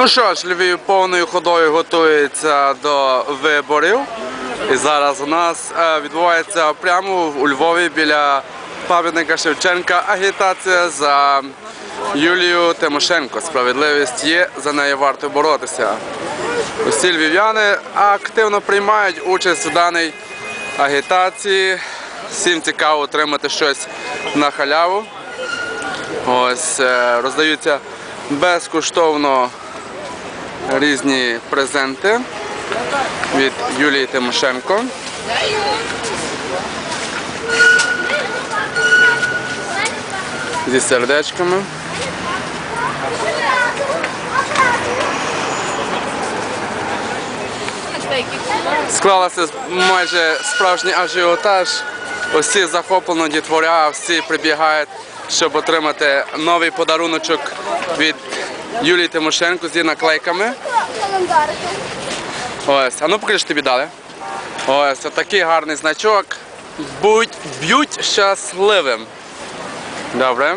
Ну що ж, Львів повною ходою готується до виборів. І зараз у нас е, відбувається прямо у Львові біля пам'ятника Шевченка агітація за Юлію Тимошенко. Справедливість є, за неї варто боротися. Усі львів'яни активно приймають участь у даній агітації. Всім цікаво отримати щось на халяву. Ось е, роздаються безкоштовно різні презенти від Юлії Тимошенко. Зі сердечками. Склалася майже справжній ажіотаж. Усі захоплено дітворя, всі прибігають, щоб отримати новий подаруночок від Юлії Тимошенко зі наклейками. Ось, а ну покажи, що тобі дали. Ось, отакий гарний значок. Будь б'ють щасливим. Добре.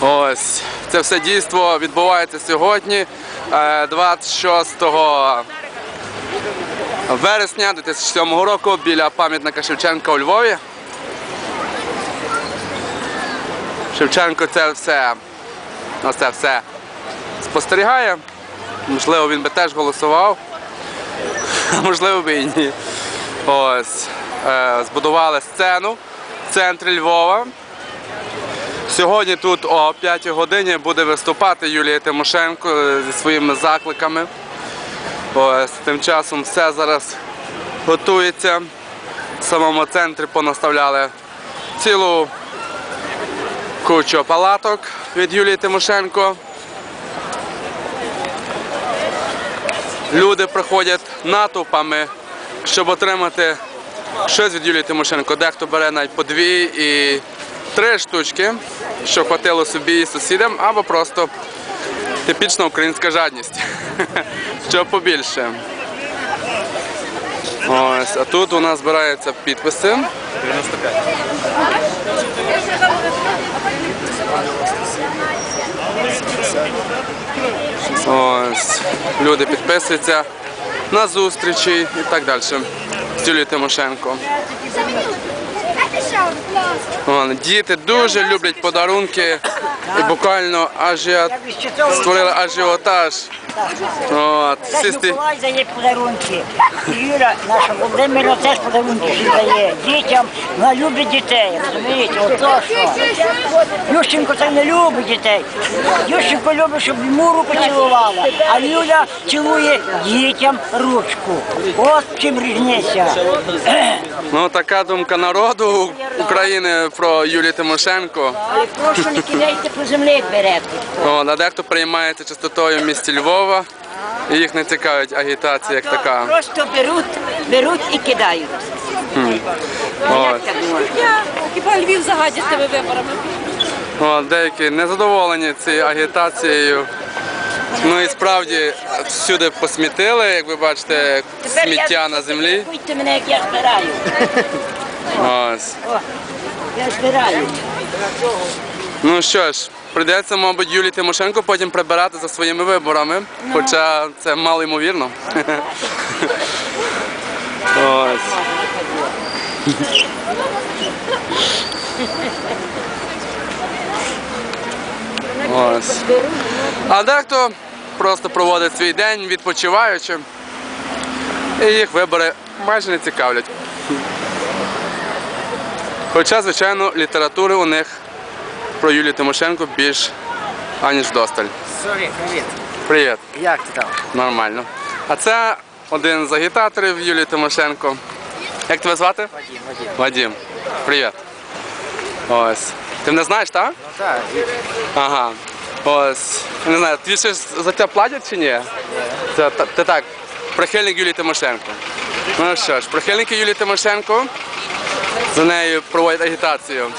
Ось, це все дійство відбувається сьогодні, е, 26 вересня 2007 року біля пам'ятника Шевченка у Львові. Шевченко це все, оце все спостерігає. Можливо, він би теж голосував, можливо би і ні. Ось, е, збудували сцену в центрі Львова. Сьогодні тут о 5 годині буде виступати Юлія Тимошенко е, зі своїми закликами. Ось, тим часом все зараз готується. В самому центрі понаставляли цілу кучу палаток від Юлії Тимошенко. Люди приходять натовпами, щоб отримати щось від Юлії Тимошенко. Дехто бере навіть по дві і три штучки, щоб хватило собі і сусідам, або просто типічна українська жадність. Що побільше. Ось, а тут у нас збираються підписи. 95. Ось, люди підписуються на зустрічі і так далі. З Юлією Тимошенко. Діти дуже люблять подарунки і буквально ажіо... створили ажіотаж. От, всі сті- Миколай дає подарунки. Юра, наша Володимира теж подарунки дає. Дітям, вона любить дітей, розумієте? Ото що. Ющенко це не любить дітей. Ющенко любить, щоб йому руку цілувала, а Юля цілує дітям ручку. От чим різниця. Ну, така думка народу України про Юлію Тимошенко. Але прошу не кидайте по землі берете. О, а дехто приймається частотою в місті Львова. І їх не цікавить агітація як така. Просто беруть, беруть і кидають. От. Хіба Львів загадять тебе виборами? О, деякі незадоволені цією агітацією. Ну і справді всюди посмітили, як ви бачите, сміття на землі. Будьте мене, як я збираю. Ось. Я збираю. Ну що ж, прийдеться, мабуть, Юлії Тимошенко потім прибирати за своїми виборами, хоча це мало ймовірно. Ось. Ось. А дехто просто проводить свій день відпочиваючи. І їх вибори майже не цікавлять. Хоча, звичайно, літератури у них про Юлію Тимошенко більш аніж досталь. Сорі, привіт. Привіт, Як ти там? нормально. А це один з агітаторів Юлії Тимошенко. Як тебе звати? Вадим, Вадим. Вадим. Привіт. Ось. Ти мене знаєш, так? Ну так, Ага. Ось. Не знаю, тобі щось за тебе платять чи ні? Це, та- ти так, прихильник Юлії Тимошенко. Ну що ж, прихильники Юлії Тимошенко за нею проводять агітацію.